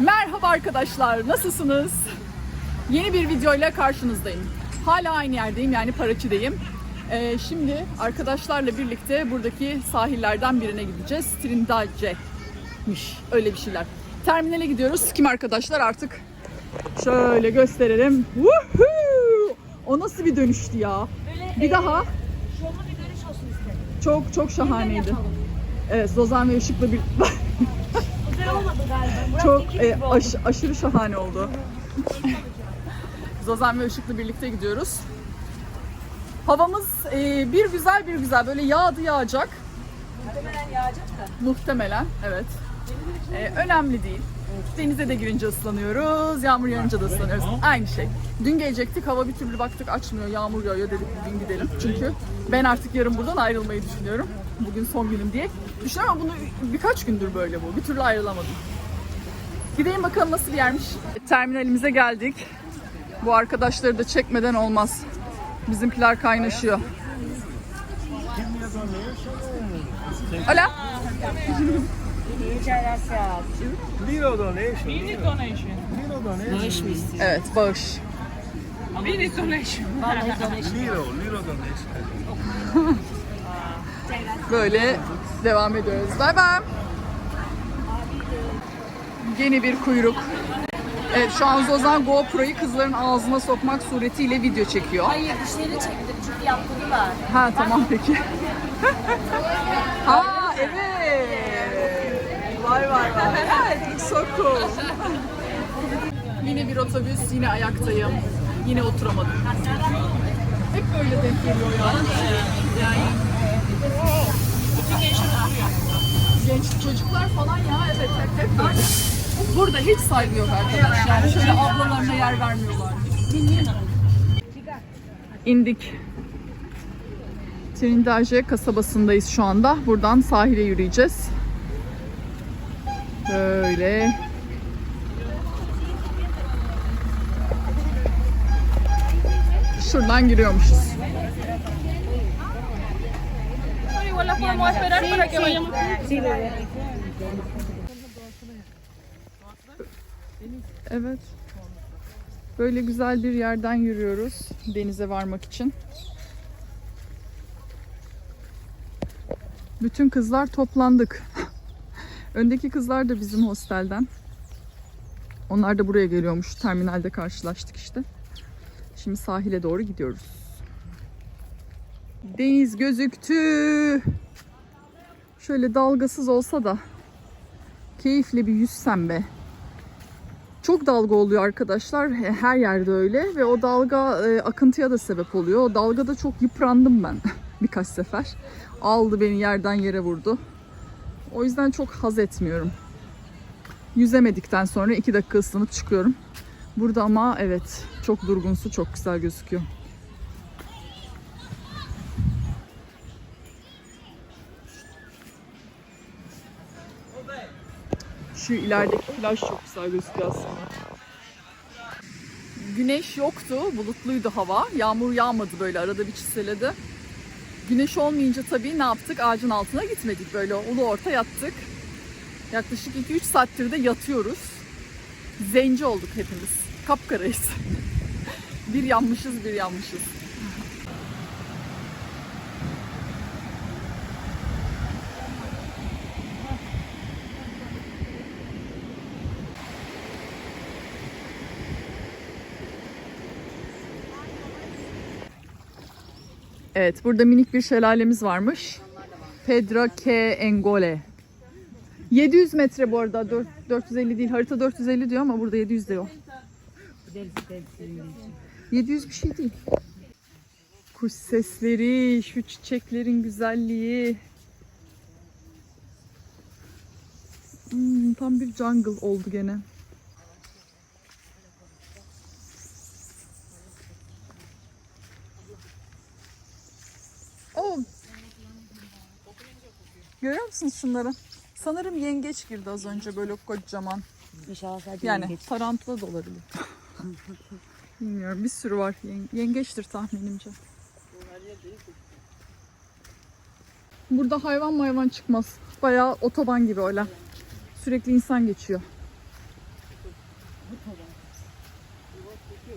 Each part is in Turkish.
Merhaba arkadaşlar, nasılsınız? Yeni bir videoyla karşınızdayım. Hala aynı yerdeyim, yani Paraçı'dayım. Ee, şimdi arkadaşlarla birlikte buradaki sahillerden birine gideceğiz. Trindace'miş, öyle bir şeyler. Terminale gidiyoruz. Kim arkadaşlar artık şöyle gösterelim. Woohoo! O nasıl bir dönüştü ya? Bir daha. Şovlu bir dönüş olsun istedim. Çok çok şahaneydi. Evet, Zozan ve Işık'la bir Güzel olmadı galiba. Murat Çok e, aş- aşırı şahane oldu. Zozan ve Işık'la birlikte gidiyoruz. Havamız e, bir güzel bir güzel böyle yağdı yağacak. Muhtemelen yağacak da. Muhtemelen evet. E, önemli değil. Denize de girince ıslanıyoruz, yağmur yağınca da ıslanıyoruz. Aynı şey. Dün gelecektik, hava bir türlü baktık açmıyor, yağmur yağıyor dedik bugün gidelim. Çünkü ben artık yarın buradan ayrılmayı düşünüyorum. Bugün son günüm diye. Düşünüyorum ama bunu birkaç gündür böyle bu. Bir türlü ayrılamadım. Gideyim bakalım nasıl bir yermiş. Terminalimize geldik. Bu arkadaşları da çekmeden olmaz. Bizimkiler kaynaşıyor. Hola. Little donation. Little donation. Little donation. Evet, bağış. Vallahi donation. Little, little donation. Böyle devam ediyoruz. Bay bay. Yeni bir kuyruk. Evet şu an Zozan GoPro'yu kızların ağzına sokmak suretiyle video çekiyor. Hayır dişlerini çektim çünkü yaptırdılar. Ha tamam peki. ha evet. Vay vay vay. Evet, so cool. Yine bir otobüs, yine ayaktayım. Yine oturamadım. Hep böyle denk geliyor ya. Genç çocuklar falan ya evet hep, hep böyle. Burada hiç saygı yok arkadaş. Yani şöyle ablalarına yer vermiyorlar. İndik. Trinidad kasabasındayız şu anda. Buradan sahile yürüyeceğiz. Böyle. Şuradan giriyormuşuz. Evet. Böyle güzel bir yerden yürüyoruz denize varmak için. Bütün kızlar toplandık. Öndeki kızlar da bizim hostelden. Onlar da buraya geliyormuş. Terminalde karşılaştık işte. Şimdi sahile doğru gidiyoruz. Deniz gözüktü. Şöyle dalgasız olsa da keyifle bir yüzsem be. Çok dalga oluyor arkadaşlar. He- Her yerde öyle ve o dalga e, akıntıya da sebep oluyor. O dalgada çok yıprandım ben birkaç sefer. Aldı beni yerden yere vurdu. O yüzden çok haz etmiyorum. Yüzemedikten sonra iki dakika ıslanıp çıkıyorum. Burada ama evet çok durgun su çok güzel gözüküyor. Şu ilerideki plaj çok güzel gözüküyor aslında. Güneş yoktu, bulutluydu hava. Yağmur yağmadı böyle arada bir çiseledi. Güneş olmayınca tabii ne yaptık? Ağacın altına gitmedik. Böyle ulu orta yattık. Yaklaşık 2-3 saattir de yatıyoruz. Zenci olduk hepimiz. Kapkarayız. bir yanmışız, bir yanmışız. Evet, burada minik bir şelalemiz varmış. Pedra Ke Engole. 700 metre bu arada. dört- 450 değil. Harita 450 diyor ama burada 700 diyor. 700 bir şey değil. Kuş sesleri, şu çiçeklerin güzelliği. Hmm, tam bir jungle oldu gene. Oo. Görüyor musunuz şunları? Sanırım yengeç girdi az önce böyle kocaman. İnşallah sadece Yani yengeç. tarantula da olabilir. Bilmiyorum bir sürü var. Yen- Yengeçtir tahminimce. Burada hayvan hayvan çıkmaz. Bayağı otoban gibi öyle. Sürekli insan geçiyor.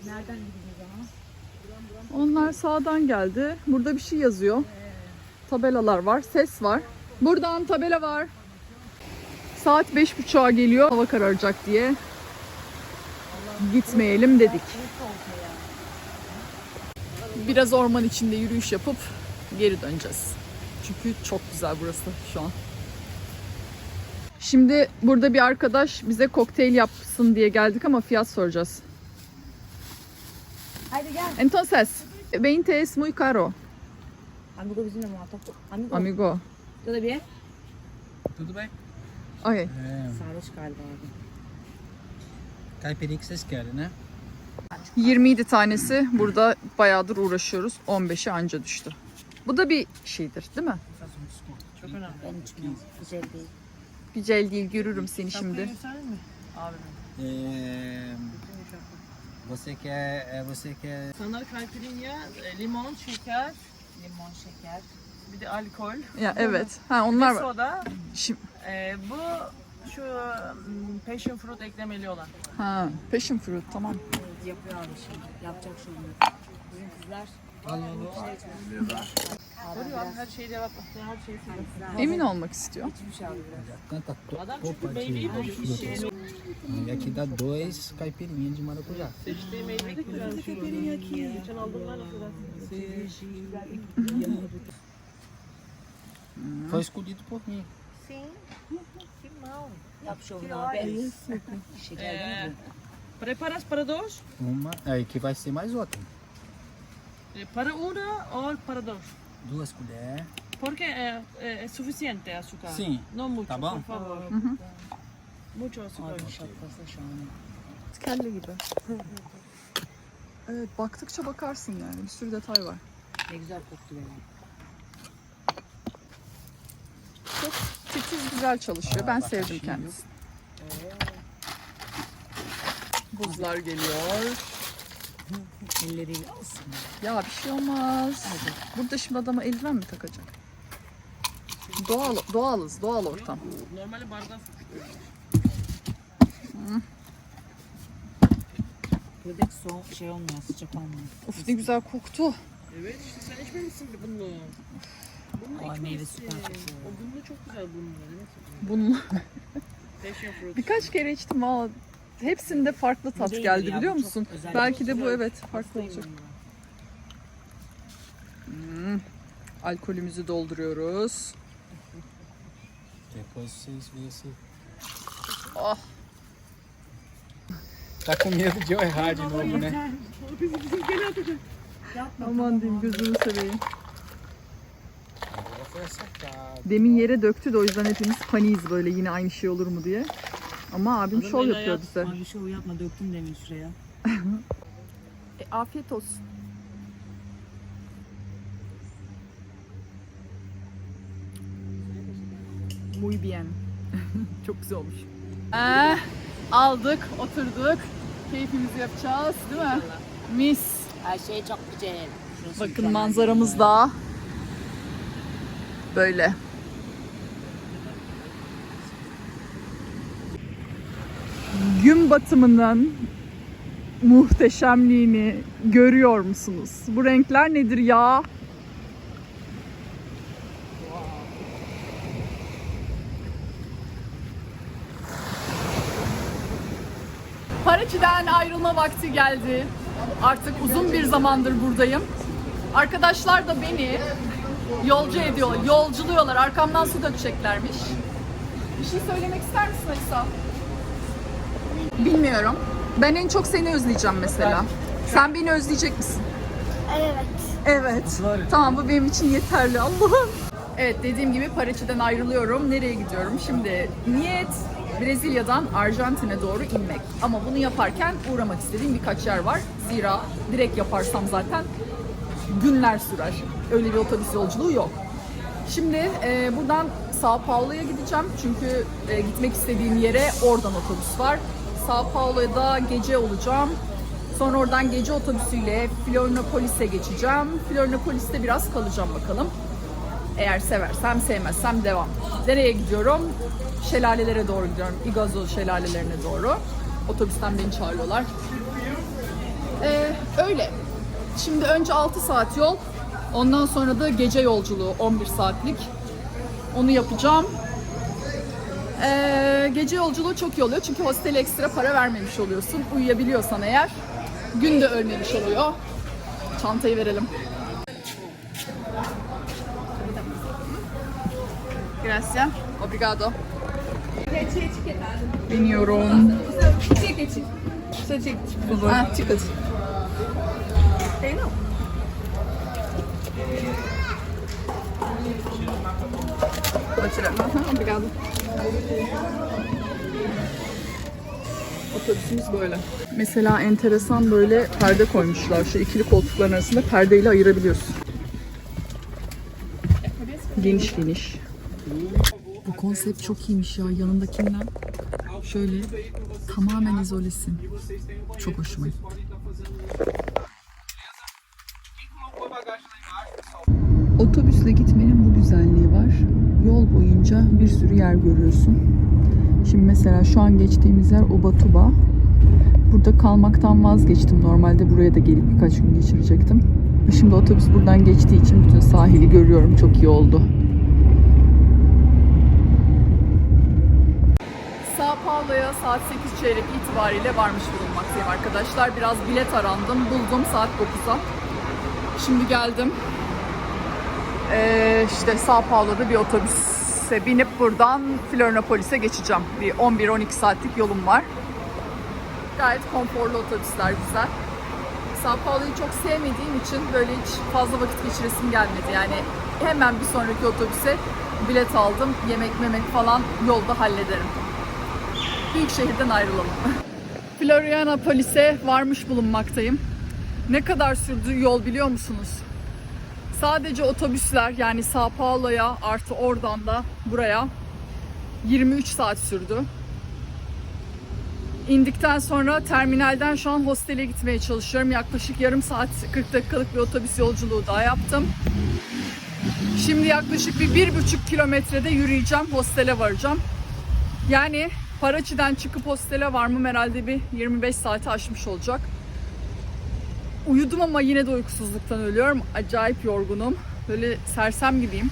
Nereden ama? Onlar sağdan geldi. Burada bir şey yazıyor. Tabelalar var, ses var. Buradan tabela var. Saat beş buçuğa geliyor. Hava kararacak diye. Gitmeyelim dedik. Biraz orman içinde yürüyüş yapıp geri döneceğiz. Çünkü çok güzel burası şu an. Şimdi burada bir arkadaş bize kokteyl yapsın diye geldik ama fiyat soracağız. Hadi gel. Entonces, 20 es muy caro, Amigo bizimle muhatap. Amigo. amigo. Tudo bem? Tudo bem? Okay. É, Sarhoş galiba abi. caipirinha que vocês querem, né? 27 tanesi burada bayağıdır uğraşıyoruz. 15'e anca düştü. Bu da bir şeydir değil mi? Çok önemli. Güzel değil. Güzel değil görürüm seni şimdi. É, você quer, é, você quer Sana caipirinha, e, limon, şeker, Limon, şeker. bir de alkol, Ya evet. Ha onlar var. soda. Şimdi, E, bu şu mm, passion fruit eklemeli olan. ha, passion fruit tamam. Yapıyor abi şimdi. Yapacak şimdi. Bizim kızlar Görüyor abi her şeyi cevap her şeyi söylüyor. Emin olmak istiyor. biraz. tanta to- çünkü de frutas. E aqui dá dois caipirinha de maracujá. Seçtiği meyve de güzelmiş. Geçen aldım ben o kadar. Foi escolhido por mim. Sim. Que mal. Abi. Şeker değil E, mi preparas para dos? Uma, aí que vai ser mais outra. E, para una o para dos? Duas colheres. Porque e, e, es suficiente azúcar. Sim. No mucho, Tá bom? por favor. Abi şapkası şahane. Kelle gibi. Evet baktıkça bakarsın yani. Bir sürü detay var. Ne güzel koktu benim. Çok titiz güzel çalışıyor. Ben sevdim kendisini. Buzlar geliyor. Elleriyle alsın. Ya bir şey olmaz. Burada şimdi adama eldiven mi takacak? Doğal, doğalız, doğal ortam. Normalde bardağı su Burada hiç soğuk şey olmuyor, sıcak olmuyor. Of ne güzel koktu. Evet işte sen içmemişsin bunu. Bunu Ay meyve süper kokuyor. O bunun çok güzel bunun. Bunun Passion fruit. birkaç kere içtim ama hepsinde farklı tat değil geldi ya, biliyor bu çok musun? özel. Belki de bu Güzel. evet farklı olacak. Hmm. Alkolümüzü dolduruyoruz. Depois vocês veem. Oh. Tá com medo de eu errar de novo, né? Aman diyeyim gözünü seveyim. Agora foi acertado. Demin yere döktü de o yüzden hepimiz paniyiz böyle yine aynı şey olur mu diye. Ama abim şov yapıyor ayak- bize. Abi şov yapma, döktüm demin şuraya. E, afiyet olsun. Muy bien. Çok güzel olmuş. Eh, aldık, oturduk. Keyfimizi yapacağız, değil mi? Mis. Her şey çok güzel. Şurası Bakın manzaramız da böyle. Gün batımının muhteşemliğini görüyor musunuz? Bu renkler nedir ya? Paraçi'den ayrılma vakti geldi. Artık uzun bir zamandır buradayım. Arkadaşlar da beni yolcu ediyor, yolculuyorlar. Arkamdan su dökeceklermiş. Bir şey söylemek ister misin Alisa? Bilmiyorum. Ben en çok seni özleyeceğim mesela. Sen beni özleyecek misin? Evet. Evet. Tamam bu benim için yeterli Allah'ım. Evet dediğim gibi Paraçi'den ayrılıyorum. Nereye gidiyorum? Şimdi niyet Brezilya'dan Arjantin'e doğru inmek. Ama bunu yaparken uğramak istediğim birkaç yer var. Zira direkt yaparsam zaten günler sürer. Öyle bir otobüs yolculuğu yok. Şimdi e, buradan Sao Paulo'ya gideceğim. Çünkü e, gitmek istediğim yere oradan otobüs var. Sao Paulo'da gece olacağım. Sonra oradan gece otobüsüyle Florianopolis'e geçeceğim. Florianopolis'te biraz kalacağım bakalım. Eğer seversem sevmezsem devam. Nereye gidiyorum? Şelalelere doğru gidiyorum. Igazo şelalelerine doğru. Otobüsten beni çağırıyorlar. Ee, öyle. Şimdi önce 6 saat yol. Ondan sonra da gece yolculuğu 11 saatlik. Onu yapacağım. Ee, gece yolculuğu çok iyi oluyor çünkü hostele ekstra para vermemiş oluyorsun. Uyuyabiliyorsan eğer gün de ölmemiş oluyor. Çantayı verelim. Gracias. Obrigado. Biniyorum. Ah, ticket. Aha, Obrigado. Otobüsümüz böyle. Mesela enteresan böyle perde koymuşlar. Şu ikili koltukların arasında perdeyle ayırabiliyorsun. Geniş geniş. Bu konsept çok iyiymiş ya. Yanındakinden şöyle tamamen izolesin. Çok hoşuma gitti. Otobüsle gitmenin bu güzelliği var. Yol boyunca bir sürü yer görüyorsun. Şimdi mesela şu an geçtiğimiz yer Obatuba. Burada kalmaktan vazgeçtim. Normalde buraya da gelip birkaç gün geçirecektim. Şimdi otobüs buradan geçtiği için bütün sahili görüyorum. Çok iyi oldu. Sao Paulo'ya saat 8 çeyrek itibariyle varmış bulunmaktayım arkadaşlar. Biraz bilet arandım. Buldum saat 9'a. Şimdi geldim. Ee, işte Sao Paulo'da bir otobüse binip buradan Florianopolis'e geçeceğim. Bir 11-12 saatlik yolum var. Gayet konforlu otobüsler güzel. Sao Paulo'yu çok sevmediğim için böyle hiç fazla vakit geçiresim gelmedi. Yani hemen bir sonraki otobüse bilet aldım. Yemek memek falan yolda hallederim. Büyük şehirden ayrılalım. Florianopolis'e varmış bulunmaktayım. Ne kadar sürdü yol biliyor musunuz? Sadece otobüsler yani Sao Paulo'ya artı oradan da buraya 23 saat sürdü. İndikten sonra terminalden şu an hostele gitmeye çalışıyorum. Yaklaşık yarım saat 40 dakikalık bir otobüs yolculuğu daha yaptım. Şimdi yaklaşık bir, bir buçuk kilometrede yürüyeceğim. Hostele varacağım. Yani Paraçi'den çıkıp hostele varmam herhalde bir 25 saati aşmış olacak. Uyudum ama yine de uykusuzluktan ölüyorum. Acayip yorgunum. Böyle sersem gibiyim.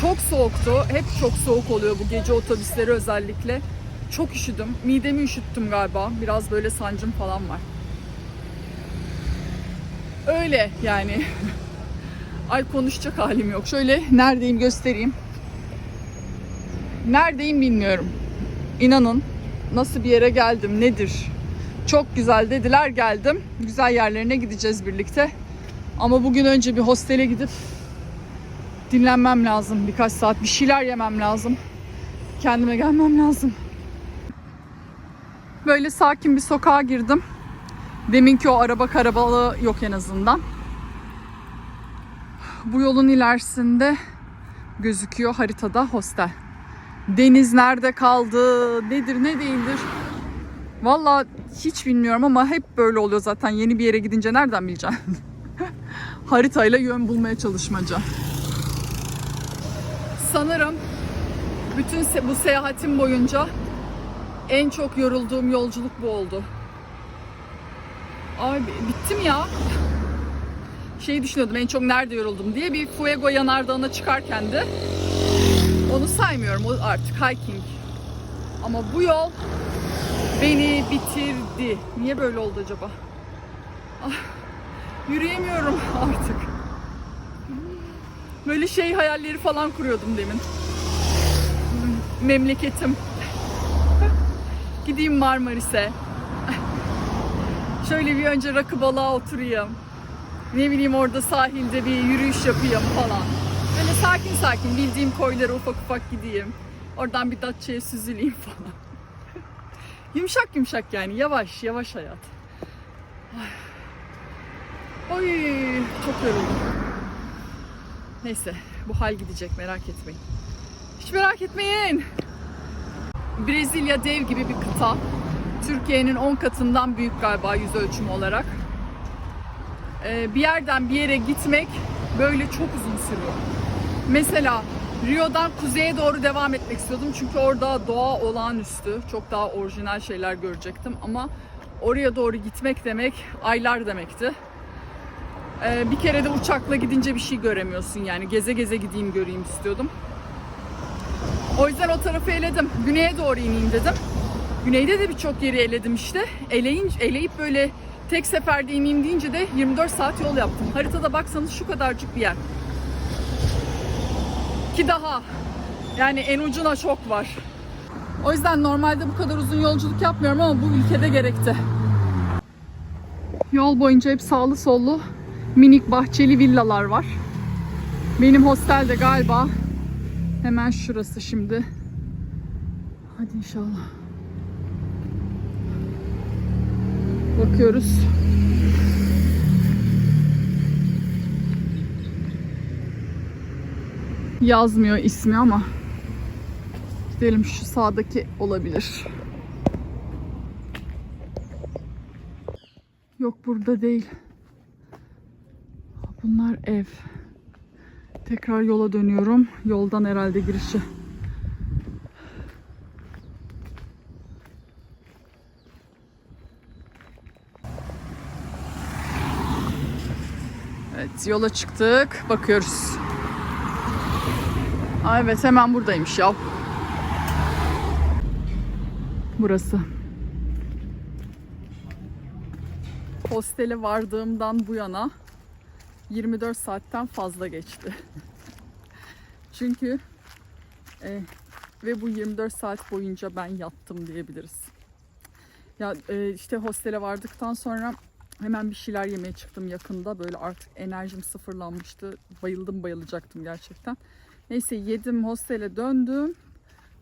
Çok soğuktu. Hep çok soğuk oluyor bu gece otobüsleri özellikle. Çok üşüdüm. Midemi üşüttüm galiba. Biraz böyle sancım falan var. Öyle yani. Ay konuşacak halim yok. Şöyle neredeyim göstereyim. Neredeyim bilmiyorum. İnanın nasıl bir yere geldim nedir? Çok güzel dediler geldim. Güzel yerlerine gideceğiz birlikte. Ama bugün önce bir hostele gidip dinlenmem lazım. Birkaç saat bir şeyler yemem lazım. Kendime gelmem lazım. Böyle sakin bir sokağa girdim. Deminki o araba karabalığı yok en azından. Bu yolun ilerisinde gözüküyor haritada hostel. Deniz nerede kaldı, nedir ne değildir. Valla hiç bilmiyorum ama hep böyle oluyor zaten. Yeni bir yere gidince nereden bileceğim? Haritayla yön bulmaya çalışmaca. Sanırım bütün se- bu seyahatim boyunca en çok yorulduğum yolculuk bu oldu. Ay bi- bittim ya. Şeyi düşünüyordum en çok nerede yoruldum diye bir Fuego yanardağına çıkarken de onu saymıyorum o artık hiking. Ama bu yol beni bitirdi. Niye böyle oldu acaba? Ah, yürüyemiyorum artık. Böyle şey hayalleri falan kuruyordum demin. Memleketim. Gideyim Marmaris'e. Şöyle bir önce rakı balığa oturayım. Ne bileyim orada sahilde bir yürüyüş yapayım falan. Böyle sakin sakin bildiğim koylara ufak ufak gideyim. Oradan bir Datça'ya süzüleyim falan. Yumuşak yumuşak yani yavaş yavaş hayat. Oy çok yoruldum. Neyse bu hal gidecek merak etmeyin. Hiç merak etmeyin. Brezilya dev gibi bir kıta. Türkiye'nin 10 katından büyük galiba yüz ölçümü olarak. Ee, bir yerden bir yere gitmek böyle çok uzun sürüyor. Mesela Rio'dan kuzeye doğru devam etmek istiyordum. Çünkü orada doğa olağanüstü. Çok daha orijinal şeyler görecektim. Ama oraya doğru gitmek demek aylar demekti. Ee, bir kere de uçakla gidince bir şey göremiyorsun yani. Geze geze gideyim göreyim istiyordum. O yüzden o tarafı eledim. Güneye doğru ineyim dedim. Güneyde de birçok yeri eledim işte. Eleyin, eleyip böyle tek seferde ineyim deyince de 24 saat yol yaptım. Haritada baksanız şu kadarcık bir yer. Ki daha. Yani en ucuna çok var. O yüzden normalde bu kadar uzun yolculuk yapmıyorum ama bu ülkede gerekti. Yol boyunca hep sağlı sollu minik bahçeli villalar var. Benim hostel de galiba hemen şurası şimdi. Hadi inşallah. Bakıyoruz. Yazmıyor ismi ama gidelim şu sağdaki olabilir. Yok burada değil. Bunlar ev. Tekrar yola dönüyorum. Yoldan herhalde girişi. Evet yola çıktık. Bakıyoruz. Aa, evet hemen buradaymış ya. Burası. Hostele vardığımdan bu yana 24 saatten fazla geçti. Çünkü e, ve bu 24 saat boyunca ben yattım diyebiliriz. Ya e, işte hostele vardıktan sonra hemen bir şeyler yemeye çıktım yakında. Böyle artık enerjim sıfırlanmıştı. Bayıldım bayılacaktım gerçekten. Neyse yedim hostele döndüm.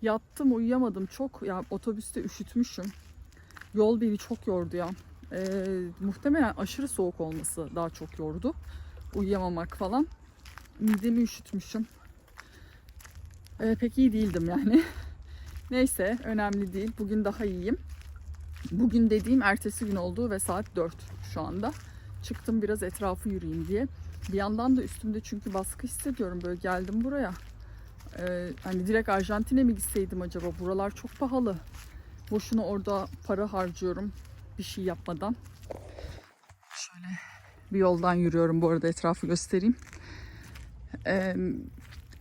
Yattım uyuyamadım çok. Ya otobüste üşütmüşüm. Yol beni çok yordu ya. Ee, muhtemelen aşırı soğuk olması daha çok yordu. Uyuyamamak falan. Midemi üşütmüşüm. Ee, pek iyi değildim yani. Neyse önemli değil. Bugün daha iyiyim. Bugün dediğim ertesi gün oldu ve saat 4 şu anda. Çıktım biraz etrafı yürüyeyim diye. Bir yandan da üstümde çünkü baskı hissediyorum. Böyle geldim buraya. Ee, hani direkt Arjantin'e mi gitseydim acaba? Buralar çok pahalı. Boşuna orada para harcıyorum bir şey yapmadan. Şöyle bir yoldan yürüyorum bu arada etrafı göstereyim. Ee,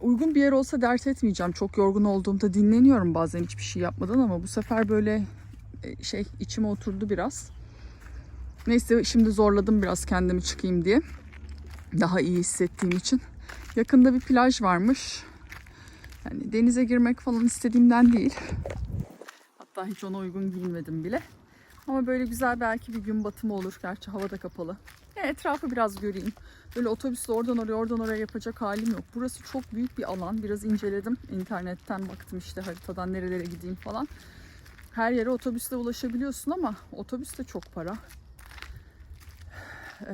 uygun bir yer olsa dert etmeyeceğim. Çok yorgun olduğumda dinleniyorum bazen hiçbir şey yapmadan ama bu sefer böyle e, şey içime oturdu biraz. Neyse şimdi zorladım biraz kendimi çıkayım diye. Daha iyi hissettiğim için. Yakında bir plaj varmış. Yani denize girmek falan istediğimden değil. Hatta hiç ona uygun giyinmedim bile. Ama böyle güzel belki bir gün batımı olur. Gerçi hava da kapalı. Ya etrafı biraz göreyim. Böyle otobüsle oradan oraya oradan oraya yapacak halim yok. Burası çok büyük bir alan. Biraz inceledim. İnternetten baktım işte haritadan nerelere gideyim falan. Her yere otobüsle ulaşabiliyorsun ama otobüs de çok para. Ee,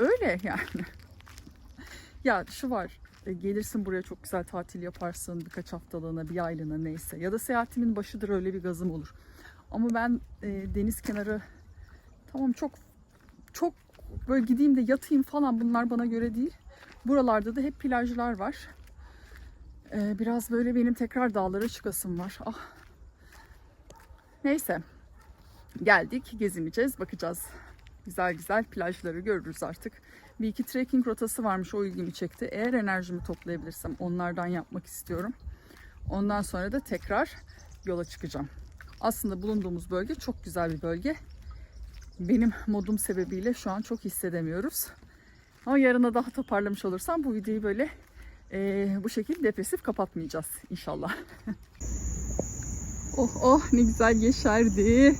öyle yani. ya şu var. e, Gelirsin buraya çok güzel tatil yaparsın birkaç haftalığına, bir aylığına neyse. Ya da seyahatimin başıdır öyle bir gazım olur. Ama ben e, deniz kenarı tamam çok çok böyle gideyim de yatayım falan bunlar bana göre değil. Buralarda da hep plajlar var. E, biraz böyle benim tekrar dağlara çıkasım var. Ah. Neyse. Geldik, gezineceğiz, bakacağız. Güzel güzel plajları görürüz artık. Bir iki trekking rotası varmış o ilgimi çekti. Eğer enerjimi toplayabilirsem onlardan yapmak istiyorum. Ondan sonra da tekrar yola çıkacağım. Aslında bulunduğumuz bölge çok güzel bir bölge. Benim modum sebebiyle şu an çok hissedemiyoruz. Ama yarına daha toparlamış olursam bu videoyu böyle eee, bu şekilde depresif kapatmayacağız inşallah. oh oh ne güzel yeşerdi.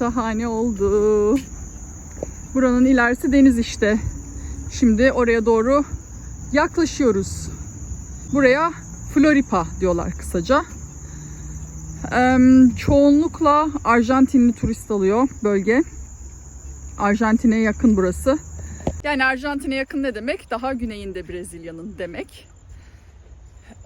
Şahane oldu. Buranın ilerisi deniz işte. Şimdi oraya doğru yaklaşıyoruz. Buraya Floripa diyorlar kısaca. Çoğunlukla Arjantinli turist alıyor bölge. Arjantin'e yakın burası. Yani Arjantin'e yakın ne demek? Daha güneyinde Brezilya'nın demek.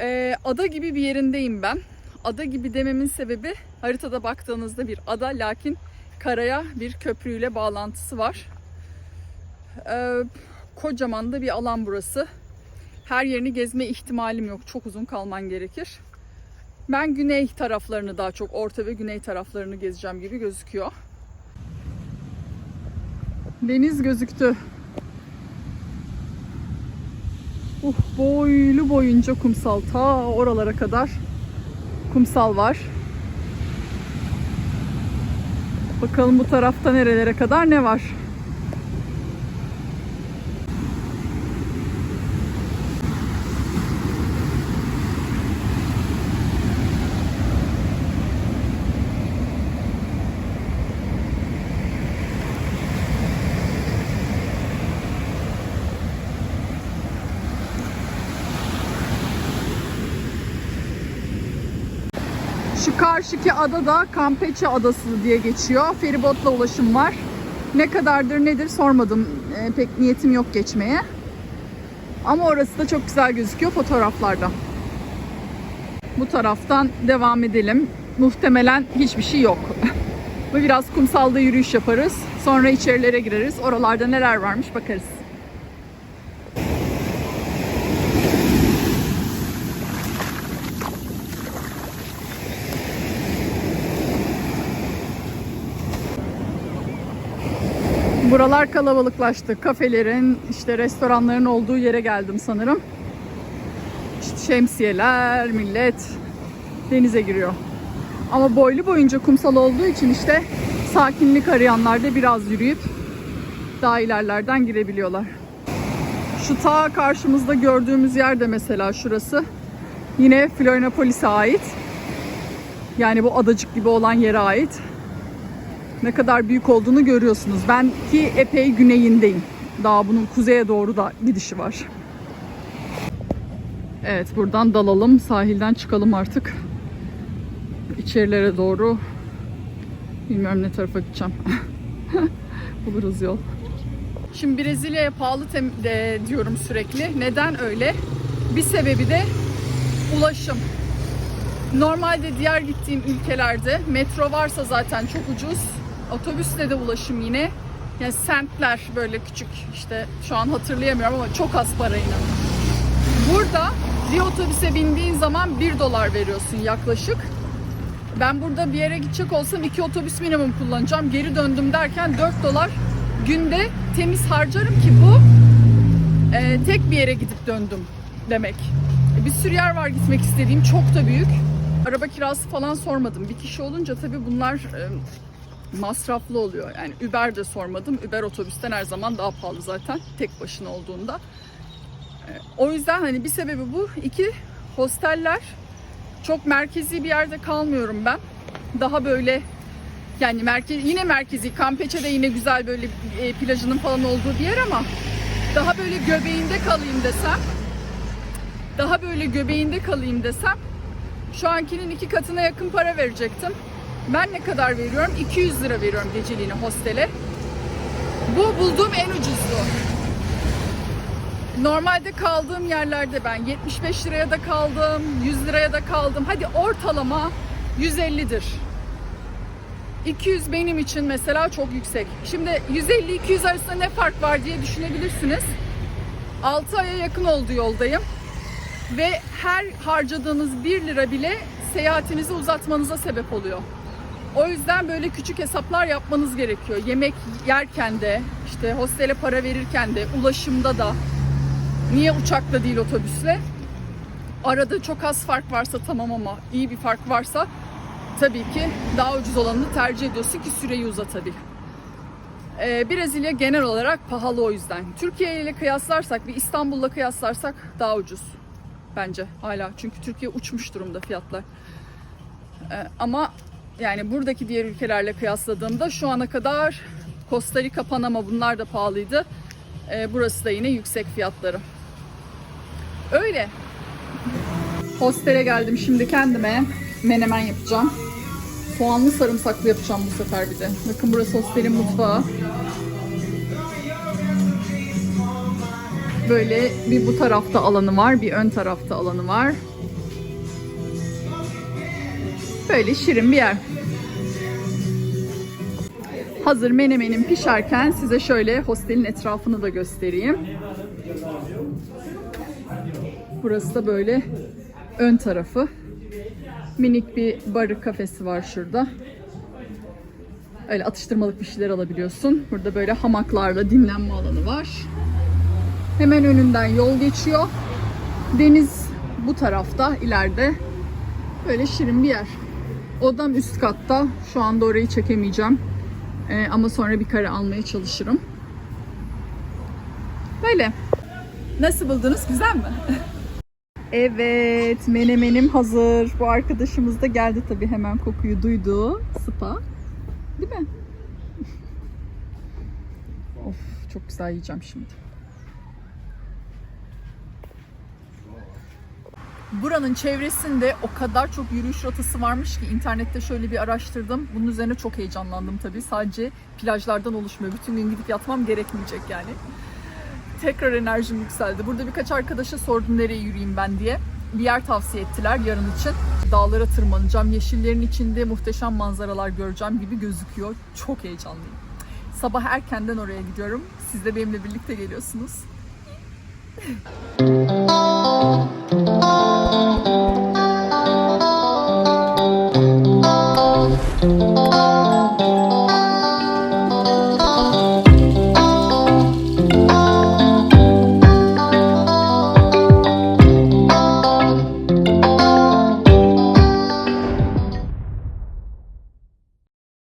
Eee, ada gibi bir yerindeyim ben. Ada gibi dememin sebebi haritada baktığınızda bir ada lakin karaya bir köprüyle bağlantısı var. Eee, kocaman da bir alan burası. her yerini gezme ihtimalim yok. Çok uzun kalman gerekir. Ben güney taraflarını daha çok orta ve güney taraflarını gezeceğim gibi gözüküyor. Deniz gözüktü. Uh, boylu boyunca kumsal. Ta oralara kadar kumsal var. Bakalım bu tarafta nerelere kadar ne var? Şu karşıki ada da Campeche Adası diye geçiyor. Feribotla ulaşım var. Ne kadardır nedir sormadım. Ee, pek niyetim yok geçmeye. Ama orası da çok güzel gözüküyor fotoğraflarda. Bu taraftan devam edelim. Muhtemelen hiçbir şey yok. Bu biraz kumsalda yürüyüş yaparız. Sonra içerilere gireriz. Oralarda neler varmış bakarız. Buralar kalabalıklaştı. Kafelerin, işte restoranların olduğu yere geldim sanırım. İşte şemsiyeler, millet denize giriyor. Ama boylu boyunca kumsal olduğu için işte sakinlik arayanlar da biraz yürüyüp daha ilerlerden girebiliyorlar. Şu ta karşımızda gördüğümüz yer de mesela şurası. Yine Florianopolis'e ait. Yani bu adacık gibi olan yere ait ne kadar büyük olduğunu görüyorsunuz. Ben ki epey güneyindeyim. Daha bunun kuzeye doğru da gidişi var. Evet buradan dalalım. Sahilden çıkalım artık. İçerilere doğru. Bilmiyorum ne tarafa gideceğim. Buluruz yol. Şimdi Brezilya'ya pahalı de diyorum sürekli. Neden öyle? Bir sebebi de ulaşım. Normalde diğer gittiğim ülkelerde metro varsa zaten çok ucuz. Otobüsle de ulaşım yine. Yani semtler böyle küçük işte şu an hatırlayamıyorum ama çok az para inanın. Burada bir otobüse bindiğin zaman 1 dolar veriyorsun yaklaşık. Ben burada bir yere gidecek olsam iki otobüs minimum kullanacağım. Geri döndüm derken 4 dolar günde temiz harcarım ki bu e, tek bir yere gidip döndüm demek. E, Bir sürü yer var gitmek istediğim çok da büyük. Araba kirası falan sormadım. Bir kişi olunca tabii bunlar e, masraflı oluyor. Yani Uber de sormadım. Uber otobüsten her zaman daha pahalı zaten tek başına olduğunda. E, O yüzden hani bir sebebi bu. İki hosteller çok merkezi bir yerde kalmıyorum ben. Daha böyle yani merkez yine merkezi Campeche'de yine güzel böyle e, plajının falan olduğu bir yer ama daha böyle göbeğinde kalayım desem daha böyle göbeğinde kalayım desem şu ankinin iki katına yakın para verecektim. Ben ne kadar veriyorum? 200 lira veriyorum geceliğine hostele. Bu bulduğum en ucuzdu. Normalde kaldığım yerlerde ben 75 liraya da kaldım, 100 liraya da kaldım. Hadi ortalama 150'dir. 200 benim için mesela çok yüksek. Şimdi 150-200 arasında ne fark var diye düşünebilirsiniz. 6 aya yakın oldu yoldayım. Ve her harcadığınız 1 lira bile seyahatinizi uzatmanıza sebep oluyor. O yüzden böyle küçük hesaplar yapmanız gerekiyor. Yemek yerken de, işte hostele para verirken de, ulaşımda da. Niye uçakla değil otobüsle? Arada çok az fark varsa tamam ama iyi bir fark varsa tabii ki daha ucuz olanını tercih ediyorsun ki süreyi uzatabil. Ee, Brezilya genel olarak pahalı o yüzden. Türkiye ile kıyaslarsak ve İstanbul'la kıyaslarsak daha ucuz bence hala. Çünkü Türkiye uçmuş durumda fiyatlar. Ee, ama yani buradaki diğer ülkelerle kıyasladığımda şu ana kadar Costa Rica, Panama bunlar da pahalıydı. Ee, burası da yine yüksek fiyatları. Öyle. Hostele geldim şimdi kendime menemen yapacağım. Soğanlı sarımsaklı yapacağım bu sefer bir de. Bakın burası hostelin mutfağı. Böyle bir bu tarafta alanı var, bir ön tarafta alanı var. Böyle şirin bir yer. Hazır menemenim pişerken size şöyle hostelin etrafını da göstereyim. Burası da böyle ön tarafı. Minik bir barı kafesi var şurada. Öyle atıştırmalık bir şeyler alabiliyorsun. Burada böyle hamaklarla dinlenme alanı var. Hemen önünden yol geçiyor. Deniz bu tarafta ileride. Böyle şirin bir yer. Odam üst katta. Şu anda orayı çekemeyeceğim. Ee, ama sonra bir kare almaya çalışırım. Böyle. Nasıl buldunuz? Güzel mi? evet, menemenim hazır. Bu arkadaşımız da geldi tabii hemen kokuyu duydu. Spa. Değil mi? of, çok güzel yiyeceğim şimdi. Buranın çevresinde o kadar çok yürüyüş rotası varmış ki internette şöyle bir araştırdım. Bunun üzerine çok heyecanlandım tabii. Sadece plajlardan oluşmuyor. Bütün gün gidip yatmam gerekmeyecek yani. Tekrar enerjim yükseldi. Burada birkaç arkadaşa sordum nereye yürüyeyim ben diye. Bir yer tavsiye ettiler yarın için. Dağlara tırmanacağım. Yeşillerin içinde muhteşem manzaralar göreceğim gibi gözüküyor. Çok heyecanlıyım. Sabah erkenden oraya gidiyorum. Siz de benimle birlikte geliyorsunuz. Thank you.